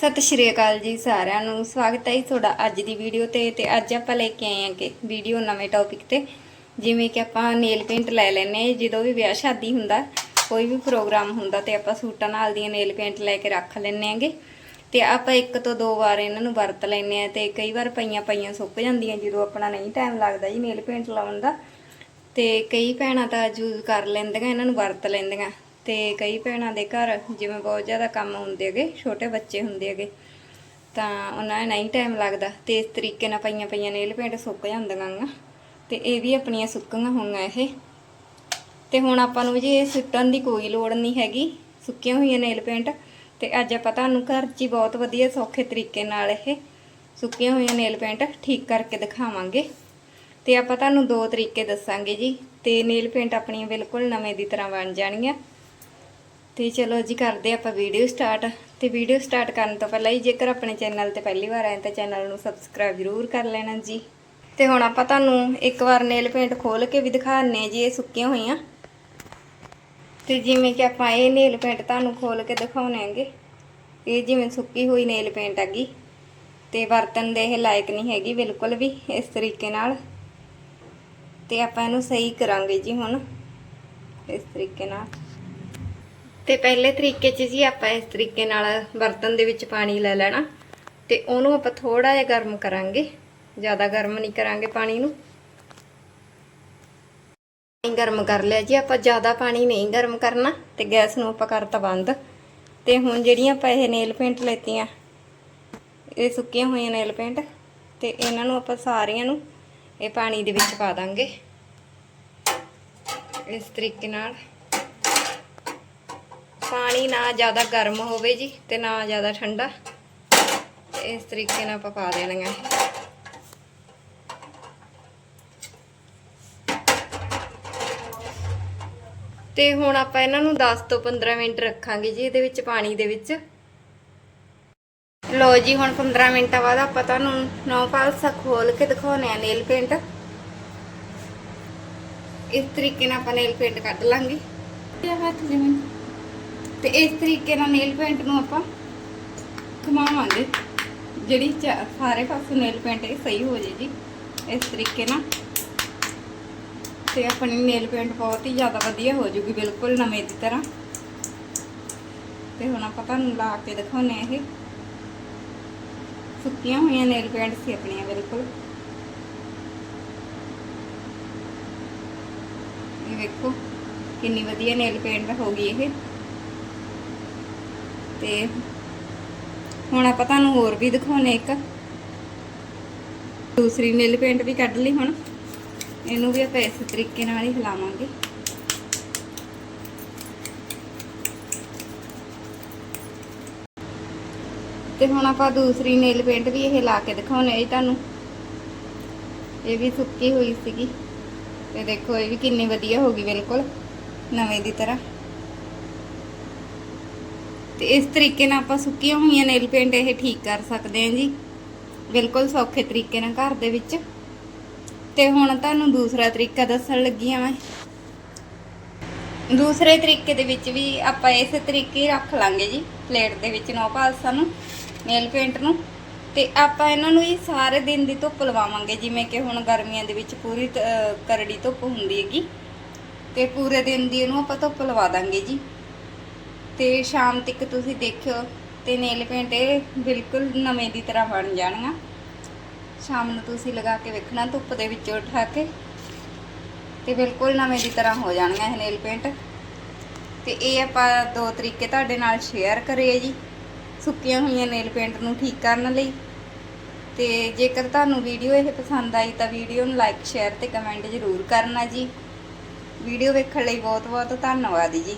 ਸਤਿ ਸ਼੍ਰੀ ਅਕਾਲ ਜੀ ਸਾਰਿਆਂ ਨੂੰ। ਸਵਾਗਤ ਹੈ ਜੀ ਤੁਹਾਡਾ ਅੱਜ ਦੀ ਵੀਡੀਓ ਤੇ। ਤੇ ਅੱਜ ਆਪਾਂ ਲੈ ਕੇ ਆਏ ਹਾਂ ਕਿ ਵੀਡੀਓ ਨਵੇਂ ਟੌਪਿਕ ਤੇ। ਜਿਵੇਂ ਕਿ ਆਪਾਂ ਨੇਲ ਪੇਂਟ ਲੈ ਲੈਨੇ ਆ ਜਦੋਂ ਵੀ ਵਿਆਹ ਸ਼ਾਦੀ ਹੁੰਦਾ, ਕੋਈ ਵੀ ਪ੍ਰੋਗਰਾਮ ਹੁੰਦਾ ਤੇ ਆਪਾਂ ਸੂਟਾਂ ਨਾਲ ਦੀਆਂ ਨੇਲ ਪੇਂਟ ਲੈ ਕੇ ਰੱਖ ਲੈਨੇ ਆਂਗੇ ਤੇ ਆਪਾਂ ਇੱਕ ਤੋਂ ਦੋ ਵਾਰ ਇਹਨਾਂ ਨੂੰ ਵਰਤ ਲੈਨੇ ਆ ਤੇ ਕਈ ਵਾਰ ਪਈਆਂ ਪਈਆਂ ਸੁੱਕ ਜਾਂਦੀਆਂ ਜਦੋਂ ਆਪਣਾ ਨਹੀਂ ਟਾਈਮ ਲੱਗਦਾ ਜੀ ਨੇਲ ਪੇਂਟ ਲਾਉਣ ਦਾ। ਤੇ ਕਈ ਭੈਣਾਂ ਤਾਂ ਯੂਜ਼ ਕਰ ਲੈਂਦੀਆਂ, ਇਹਨਾਂ ਨੂੰ ਵਰਤ ਲੈਂਦੀਆਂ। ਤੇ ਕਈ ਭੈਣਾਂ ਦੇ ਘਰ ਜਿਵੇਂ ਬਹੁਤ ਜ਼ਿਆਦਾ ਕੰਮ ਹੁੰਦੇ ਹੈਗੇ, ਛੋਟੇ ਬੱਚੇ ਹੁੰਦੇ ਹੈਗੇ, ਤਾਂ ਉਹਨਾਂ ਨੂੰ ਨਹੀਂ ਟਾਈਮ ਲੱਗਦਾ ਤੇ ਇਸ ਤਰੀਕੇ ਨਾਲ ਪਈਆਂ ਪਈਆਂ ਨੇਲ ਪੇਂਟ ਸੁੱਕ ਜਾਂਦੀਆਂ ਗਾ ਤੇ ਇਹ ਵੀ ਆਪਣੀਆਂ ਸੁੱਕੀਆਂ ਹੋਈਆਂ ਇਹ। ਤੇ ਹੁਣ ਆਪਾਂ ਨੂੰ ਜੀ ਇਹ ਸੁੱਟਣ ਦੀ ਕੋਈ ਲੋੜ ਨਹੀਂ ਹੈਗੀ, ਸੁੱਕੀਆਂ ਹੋਈਆਂ ਨੇਲ ਪੇਂਟ ਤੇ ਅੱਜ ਆਪਾਂ ਤੁਹਾਨੂੰ ਘਰ 'ਚ ਹੀ ਬਹੁਤ ਵਧੀਆ ਸੌਖੇ ਤਰੀਕੇ ਨਾਲ ਇਹ ਸੁੱਕੀਆਂ ਹੋਈਆਂ ਨੇਲ ਪੇਂਟ ਠੀਕ ਕਰਕੇ ਦਿਖਾਵਾਂਗੇ। ਤੇ ਆਪਾਂ ਤੁਹਾਨੂੰ ਦੋ ਤਰੀਕੇ ਦੱਸਾਂਗੇ ਜੀ, ਤੇ ਨੇਲ ਪੇਂਟ ਆਪਣੀਆਂ ਬਿਲਕੁਲ ਨਵੇਂ ਦੀ ਤਰ੍ਹਾਂ ਬਣ ਜਾਣਗੀਆਂ ਤੇ ਚਲੋ ਜੀ ਕਰਦੇ ਆਪਾਂ ਵੀਡੀਓ ਸਟਾਰਟ। ਤੇ ਵੀਡੀਓ ਸਟਾਰਟ ਕਰਨ ਤੋਂ ਪਹਿਲਾਂ ਹੀ ਜੇਕਰ ਆਪਣੇ ਚੈਨਲ ਤੇ ਪਹਿਲੀ ਵਾਰ ਆਏ ਤਾਂ ਚੈਨਲ ਨੂੰ ਸਬਸਕ੍ਰਾਈਬ ਜ਼ਰੂਰ ਕਰ ਲੈਣਾ ਜੀ। ਤੇ ਹੁਣ ਆਪਾਂ ਤੁਹਾਨੂੰ ਇੱਕ ਵਾਰ ਨੇਲ ਪੇਂਟ ਖੋਲ ਕੇ ਵੀ ਦਿਖਾਣੇ ਜੀ, ਇਹ ਸੁੱਕੀਆਂ ਹੋਈਆਂ। ਤੇ ਜਿਵੇਂ ਕਿ ਆਪਾਂ ਇਹ ਨੇਲ ਪੇਂਟ ਤੁਹਾਨੂੰ ਖੋਲ ਕੇ ਦਿਖਾਉਣੇ ਆਂਗੇ ਇਹ ਜਿਵੇਂ ਸੁੱਕੀ ਹੋਈ ਨੇਲ ਪੇਂਟ ਹੈਗੀ। ਤੇ ਵਰਤਨ ਦੇ ਇਹ ਲਾਇਕ ਨਹੀਂ ਹੈਗੀ ਬਿਲਕੁਲ ਵੀ ਇਸ ਤਰੀਕੇ ਨਾਲ। ਤੇ ਆਪਾਂ ਇਹਨੂੰ ਸਹੀ ਕਰਾਂਗੇ ਜੀ ਹੁਣ, ਇਸ ਤਰੀਕੇ ਨਾਲ। ਤੇ ਪਹਿਲੇ ਤਰੀਕੇ 'ਚ ਜੀ ਆਪਾਂ ਇਸ ਤਰੀਕੇ ਨਾਲ ਬਰਤਨ ਦੇ ਵਿੱਚ ਪਾਣੀ ਲੈ ਲੈਣਾ। ਤੇ ਉਹਨੂੰ ਆਪਾਂ ਥੋੜਾ ਜਿਹਾ ਗਰਮ ਕਰਾਂਗੇ। ਜ਼ਿਆਦਾ ਗਰਮ ਨਹੀਂ ਕਰਾਂਗੇ ਪਾਣੀ ਨੂੰ। ਪਾਣੀ ਗਰਮ ਕਰ ਲਿਆ ਜੀ, ਆਪਾਂ ਜ਼ਿਆਦਾ ਪਾਣੀ ਨਹੀਂ ਗਰਮ ਕਰਨਾ। ਤੇ ਗੈਸ ਨੂੰ ਆਪਾਂ ਕਰਤਾ ਬੰਦ। ਤੇ ਹੁਣ ਜਿਹੜੀਆਂ ਆਪਾਂ ਇਹ ਨੇਲ ਪੇਂਟ ਲੈਤੀਆਂ, ਇਹ ਸੁੱਕੀਆਂ ਹੋਈਆਂ ਨੇਲ ਪੇਂਟ, ਤੇ ਇਹਨਾਂ ਨੂੰ ਆਪਾਂ ਸਾਰੀਆਂ ਨੂੰ ਇਹ ਪਾਣੀ ਦੇ ਵਿੱਚ ਪਾ ਦਾਂਗੇ। ਇਸ ਤਰੀਕੇ ਨਾਲ। ਪਾਣੀ ਨਾ ਜ਼ਿਆਦਾ ਗਰਮ ਹੋਵੇ ਜੀ ਤੇ ਨਾ ਜ਼ਿਆਦਾ ਠੰਡਾ। ਇਸ ਤਰੀਕੇ ਨਾਲ ਆਪਾਂ ਪਾ ਦੇਣੀਆਂ ਤੇ ਹੁਣ ਆਪਾਂ ਇਹਨਾਂ ਨੂੰ 10 ਤੋਂ 15 ਮਿੰਟ ਰੱਖਾਂਗੇ ਜੀ ਇਹਦੇ ਵਿੱਚ ਪਾਣੀ ਦੇ ਵਿੱਚ। ਲੋ ਜੀ, ਹੁਣ 15 ਮਿੰਟਾਂ ਬਾਅਦ ਆਪਾਂ ਤੁਹਾਨੂੰ ਨੌ ਪਾਲਸਾ ਖੋਲ ਕੇ ਦਿਖਾਉਣੇ ਆ ਨੇਲ ਪੇਂਟ। ਇਸ ਤਰੀਕੇ ਨਾਲ ਆਪਾਂ ਨੇਲ ਪੇਂਟ ਕੱਢ ਲਾਂਗੇ। ਇਹ ਹੱਥ ਜਿਵੇਂ ਤੇ ਇਸ ਤਰੀਕੇ ਨਾਲ ਨੇਲ ਪੇਂਟ ਨੂੰ ਆਪਾਂ ਘੁਮਾਵਾਂਗੇ। ਜਿਹੜੀ ਚਾ- ਸਾਰੇ ਪਾਸੇ ਨੇਲ ਪੇਂਟ ਇਹ ਸਹੀ ਹੋ ਜੇ ਜੀ ਇਸ ਤਰੀਕੇ ਨਾਲ। ਤੇ ਆਪਣੀ ਨੇਲ ਪੇਂਟ ਬਹੁਤ ਹੀ ਜ਼ਿਆਦਾ ਵਧੀਆ ਹੋ ਜੂਗੀ, ਬਿਲਕੁਲ ਨਵੇਂ ਦੀ ਤਰ੍ਹਾਂ। ਤੇ ਹੁਣ ਆਪਾਂ ਤੁਹਾਨੂੰ ਲਾ ਕੇ ਦਿਖਾਉਨੇ ਆ ਇਹ। ਸੁੱਕੀਆਂ ਹੋਈਆਂ ਨੇਲ ਪੇਂਟ ਸੀ ਆਪਣੀਆਂ, ਬਿਲਕੁਲ। ਇਹ ਵੇਖੋ, ਕਿੰਨੀ ਵਧੀਆ ਨੇਲ ਪੇਂਟ ਹੋ ਗਈ ਇਹ। ਤੇ ਹੁਣ ਆਪਾਂ ਤੁਹਾਨੂੰ ਹੋਰ ਵੀ ਦਿਖਾਉਨੇ ਇੱਕ। ਦੂਸਰੀ ਨੀਲ ਪੇਂਟ ਵੀ ਕੱਢ ਲਈ ਹੁਣ। ਇਹਨੂੰ ਵੀ ਆਪਾਂ ਇਸ ਤਰੀਕੇ ਨਾਲ ਹੀ ਹਿਲਾਵਾਂਗੇ। ਤੇ ਹੁਣ ਆਪਾਂ ਦੂਸਰੀ ਨੀਲ ਪੇਂਟ ਵੀ ਇਹ ਲਾ ਕੇ ਦਿਖਾਉਣੇ ਜੀ ਤੁਹਾਨੂੰ। ਇਹ ਵੀ ਸੁੱਕੀ ਹੋਈ ਸੀਗੀ। ਤੇ ਦੇਖੋ ਇਹ ਵੀ ਕਿੰਨੀ ਵਧੀਆ ਹੋ ਗਈ ਬਿਲਕੁਲ। ਨਵੇਂ ਦੀ ਤਰ੍ਹਾਂ। ਤੇ ਇਸ ਤਰੀਕੇ ਨਾਲ ਆਪਾਂ ਸੁੱਕੀਆਂ ਹੋਈਆਂ ਨੇਲ ਪੇਂਟ ਇਹ ਠੀਕ ਕਰ ਸਕਦੇ ਹਾਂ ਜੀ। ਬਿਲਕੁਲ ਸੌਖੇ ਤਰੀਕੇ ਨਾਲ ਘਰ ਦੇ ਵਿੱਚ। ਤੇ ਹੁਣ ਤੁਹਾਨੂੰ ਦੂਸਰਾ ਤਰੀਕਾ ਦੱਸਣ ਲੱਗੀ ਆ ਮੈਂ। ਦੂਸਰੇ ਤਰੀਕੇ ਦੇ ਵਿੱਚ ਵੀ ਆਪਾਂ ਇਸੇ ਤਰੀਕੇ ਹੀ ਰੱਖ ਲਾਂਗੇ ਜੀ, ਪਲੇਟ ਦੇ ਵਿੱਚ ਨੌ ਪਾਲਸਾਂ ਨੂੰ, ਨੇਲ ਪੇਂਟ ਨੂੰ। ਤੇ ਆਪਾਂ ਇਹਨਾਂ ਨੂੰ ਹੀ ਸਾਰੇ ਦਿਨ ਦੀ ਧੁੱਪ ਲਵਾਵਾਂਗੇ, ਜਿਵੇਂ ਕਿ ਹੁਣ ਗਰਮੀਆਂ ਦੇ ਵਿੱਚ ਪੂਰੀ ਕਰੜੀ ਧੁੱਪ ਹੁੰਦੀ ਹੈਗੀ। ਤੇ ਪੂਰੇ ਦਿਨ ਦੀ ਇਹਨੂੰ ਆਪਾਂ ਧੁੱਪ ਲਵਾ ਦਾਂਗੇ ਜੀ। ਤੇ ਸ਼ਾਮ ਤੱਕ ਤੁਸੀਂ ਦੇਖਿਓ ਤੇ ਨੇਲ ਪੇਂਟ ਇਹ ਬਿਲਕੁਲ ਨਵੇਂ ਦੀ ਤਰ੍ਹਾਂ ਬਣ ਜਾਣਗਾ ਸ਼ਾਮ ਨੂੰ ਤੁਸੀਂ ਲਗਾ ਕੇ ਵੇਖਣਾ ਧੁੱਪ ਦੇ ਵਿੱਚੋਂ ਉਠਾ ਕੇ। ਤੇ ਬਿਲਕੁਲ ਨਵੇਂ ਦੀ ਤਰ੍ਹਾਂ ਹੋ ਜਾਣਗਾ ਇਹ ਨੇਲ ਪੇਂਟ। ਤੇ ਇਹ ਆਪਾਂ ਦੋ ਤਰੀਕੇ ਤੁਹਾਡੇ ਨਾਲ ਸ਼ੇਅਰ ਕਰੇ ਜੀ, ਸੁੱਕੀਆਂ ਹੋਈਆਂ ਨੇਲ ਪੇਂਟ ਨੂੰ ਠੀਕ ਕਰਨ ਲਈ। ਤੇ ਜੇਕਰ ਤੁਹਾਨੂੰ ਵੀਡੀਓ ਇਹ ਪਸੰਦ ਆਈ ਤਾਂ ਵੀਡੀਓ ਨੂੰ ਲਾਈਕ ਸ਼ੇਅਰ ਤੇ ਕਮੈਂਟ ਜ਼ਰੂਰ ਕਰਨਾ ਜੀ। ਵੀਡੀਓ ਵੇਖਣ ਲਈ ਬਹੁਤ ਬਹੁਤ ਧੰਨਵਾਦ ਜੀ।